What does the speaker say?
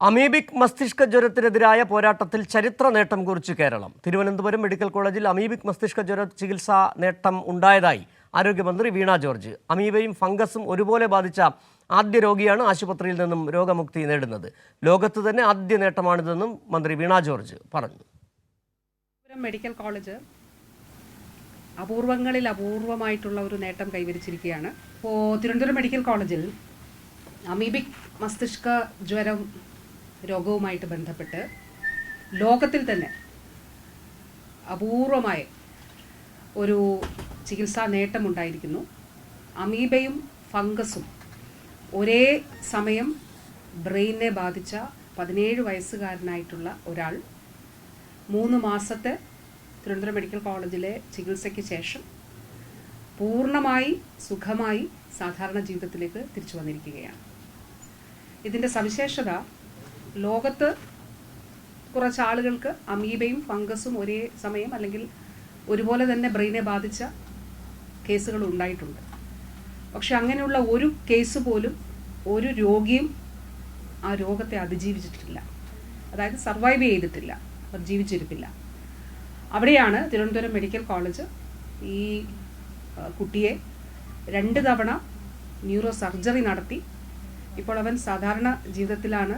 Amoebic മസ്തിഷ്ക ജ്വരത്തിനെതിരായ പോരാട്ടത്തിൽ ചരിത്ര നേട്ടം കുറിച്ച് കേരളം. തിരുവനന്തപുരം മെഡിക്കൽ കോളേജിൽ അമീബിക് മസ്തിഷ്ക ജ്വര ചികിത്സാ നേട്ടം ഉണ്ടായതായി ആരോഗ്യമന്ത്രി വീണ ജോർജ്. അമീബയും ഫംഗസും ഒരുപോലെ ബാധിച്ച ആദ്യ രോഗിയാണ് ആശുപത്രിയിൽ നിന്നും രോഗമുക്തി നേടുന്നത്. ലോകത്ത് തന്നെ ആദ്യ നേട്ടമാണിതെന്നും മന്ത്രി വീണ ജോർജ് പറഞ്ഞു. മെഡിക്കൽ കോളേജ് അപൂർവങ്ങളിൽ അപൂർവമായിട്ടുള്ള ഒരു നേട്ടം കൈവരിച്ചിരിക്കുകയാണ്. ഇപ്പോൾ തിരുവനന്തപുരം മെഡിക്കൽ കോളേജിൽ അമീബിക് മസ്തിഷ്ക ജ്വരം രോഗവുമായിട്ട് ബന്ധപ്പെട്ട് ലോകത്തിൽ തന്നെ അപൂർവമായ ഒരു ചികിത്സാ നേട്ടമുണ്ടായിരിക്കുന്നു. അമീബയും ഫംഗസും ഒരേ സമയം ബ്രെയിനെ ബാധിച്ച പതിനേഴ് വയസ്സുകാരനായിട്ടുള്ള ഒരാൾ മൂന്ന് മാസത്തെ തിരുവനന്തപുരം മെഡിക്കൽ കോളേജിലെ ചികിത്സയ്ക്ക് ശേഷം പൂർണമായി സുഖമായി സാധാരണ ജീവിതത്തിലേക്ക് തിരിച്ചു വന്നിരിക്കുകയാണ്. ഇതിന്റെ സവിശേഷത ലോകത്ത് കുറച്ച് ആളുകൾക്ക് അമീബയും ഫംഗസും ഒരേ സമയം അല്ലെങ്കിൽ ഒരുപോലെ തന്നെ ബ്രെയിനെ ബാധിച്ച കേസുകൾ ഉണ്ടായിട്ടുണ്ട്. പക്ഷെ അങ്ങനെയുള്ള ഒരു കേസ് പോലും ഒരു രോഗിയും ആ രോഗത്തെ അതിജീവിച്ചിട്ടില്ല. അതായത് സർവൈവ് ചെയ്തിട്ടില്ല. അവർ ജീവിച്ചിരിപ്പില്ല. അവിടെയാണ് തിരുവനന്തപുരം മെഡിക്കൽ കോളേജ് ഈ കുട്ടിയെ രണ്ട് തവണ ന്യൂറോ സർജറി നടത്തി. ഇപ്പോൾ അവൻ സാധാരണ ജീവിതത്തിലാണ്